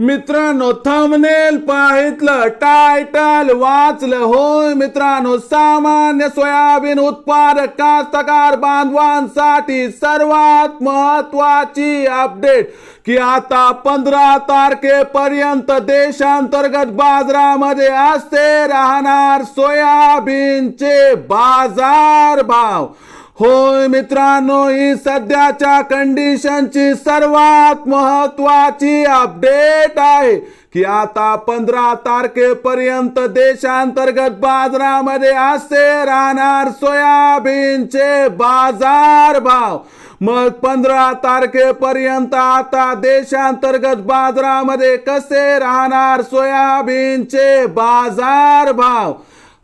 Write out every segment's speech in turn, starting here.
मित्रांनो thumbnail पाहितलं title वाचलं. होय मित्रांनो सामान्य सोयाबीन उत्पादक कास्तकार बांधवांसाठी सर्वात महत्वाची अपडेट की आता पंधरा तारखेपर्यंत देशांतर्गत बाजारामध्ये असते राहणार सोयाबीनचे बाजार भाव होय मित्रांनो ही सध्याच्या कंडिशनची सर्वात महत्वाची अपडेट आहे की आता पंधरा तारखेपर्यंत देशांतर्गत बाजारामध्ये असे राहणार सोयाबीनचे बाजार भाव. मग पंधरा तारखेपर्यंत आता देशांतर्गत बाजारामध्ये कसे राहणार सोयाबीनचे बाजार भाव?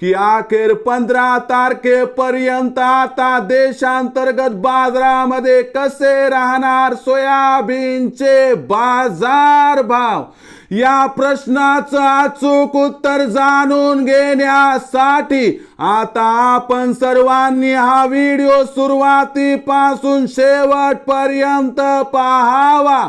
की अखेर पंधरा तारखेपर्यंत आता देशांतर्गत बाजारामध्ये कसे राहणार सोयाबीनचे बाजार भाव? या प्रश्नाचं अचूक उत्तर जाणून घेण्यासाठी आता आपण सर्वांनी हा व्हिडिओ सुरुवातीपासून शेवटपर्यंत पाहावा.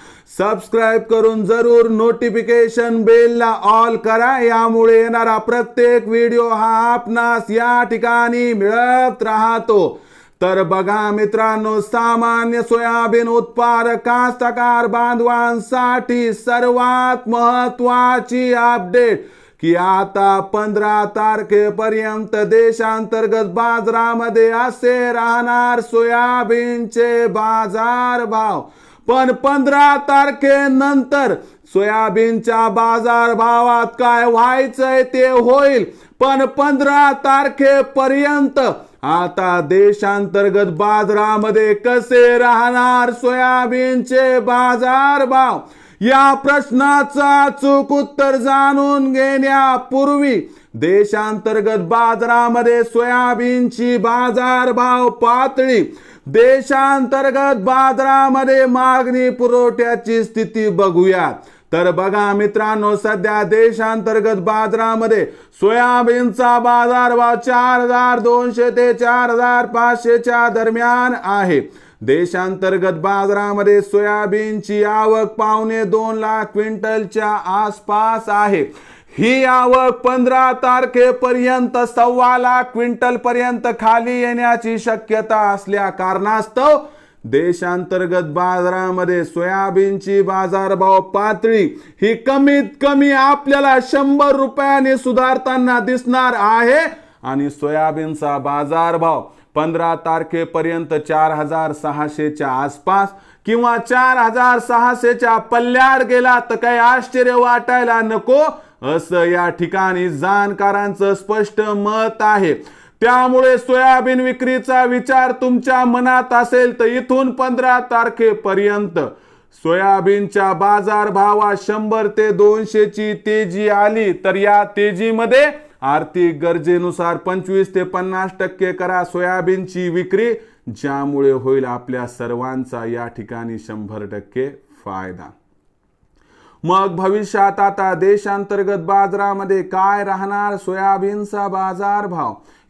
सबस्क्राईब करून जरूर नोटिफिकेशन बेलला ऑल करा. यामुळे येणारा प्रत्येक व्हिडिओ हा आपणास या ठिकाणी मिळत राहतो. तर बघा मित्रांनो सामान्य सोयाबीन उत्पादक कास्तकार बांधवांसाठी सर्वात महत्वाची अपडेट की आता पंधरा तारखेपर्यंत देशांतर्गत बाजारामध्ये असे राहणार सोयाबीनचे बाजार भाव पण पंधरा तारखेनंतर सोयाबीनच्या बाजार भावात काय व्हायचंय ते होईल. पण पंधरा तारखेपर्यंत आता देशांतर्गत बाजारामध्ये कसे राहणार सोयाबीनचे बाजार भाव या प्रश्नाचा चूक उत्तर जाणून घेण्यापूर्वी देशांतर्गत बाजारामध्ये सोयाबीनची बाजारभाव पातळी देशांतर्गत बाजारामध्ये मागणी पुरवठ्याची स्थिती बघूयात तर बघा मित्रांनो सध्या देशांतर्गत बाजारामध्ये सोयाबीनचा बाजारभाव चार हजार दोनशे ते चार हजार पाचशेच्या दरम्यान आहे. देशांतर्गत बाजारामध्ये सोयाबीनची आवक पावणे दोन लाख क्विंटलच्या आसपास आहे. ही आवक पंधरा तारखेपर्यंत सव्वा लाख क्विंटल पर्यंत खाली येण्याची शक्यता असल्या कारणास्तव देशांतर्गत बाजारामध्ये सोयाबीनची बाजारभाव पातळी ही कमीत कमी आपल्याला शंभर रुपयाने सुधारताना दिसणार आहे आणि सोयाबीनचा बाजारभाव पंधरा तारखेपर्यंत चार हजार सहाशेच्या आसपास किंवा चार हजार सहाशेच्या पल्ल्यावर गेला तर काही आश्चर्य वाटायला नको. असं या ठिकाणी जाणकारांचं स्पष्ट मत आहे. त्यामुळे सोयाबीन विक्रीचा विचार तुमच्या मनात असेल तर इथून पंधरा तारखेपर्यंत. सोयाबीनच्या बाजार भावात शंभर ते दोनशेची तेजी आली तर या तेजीमध्ये आर्थिक गरजेनुसार पंचवीस ते पन्नास टक्के करा सोयाबीनची विक्री ज्यामुळे होईल आपल्या सर्वांचा या ठिकाणी शंभर टक्के फायदा. मग भविष्यात आता देशांतर्गत बाजारामध्ये काय राहणार? सोयाबीनचा बाजार भाव